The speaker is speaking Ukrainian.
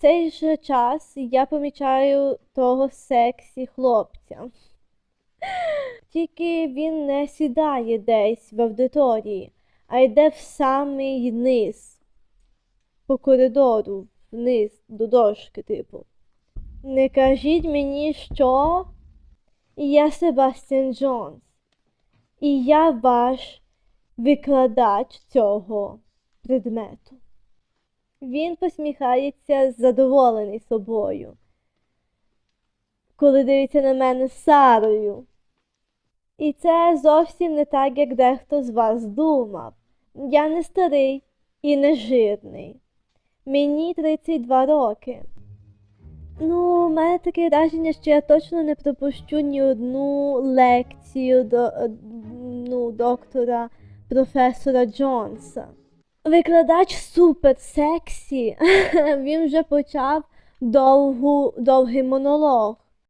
цей же час я помічаю того сексі хлопця. Тільки він не сідає десь в аудиторії, а йде в самий низ, по коридору, вниз, до дошки, типу. Не кажіть мені, що я Себастьян Джонс, і я ваш викладач цього предмету. Він посміхається задоволений собою, коли дивиться на мене Сарою. І це зовсім не так, як дехто з вас думав. Я не старий і не жирний. Мені 32 роки. Ну, у мене таке враження, що я точно не пропущу ні одну лекцію до, ну, доктора професора Джонса. Викладач супер сексі. Він вже почав довгу, довгий монолог.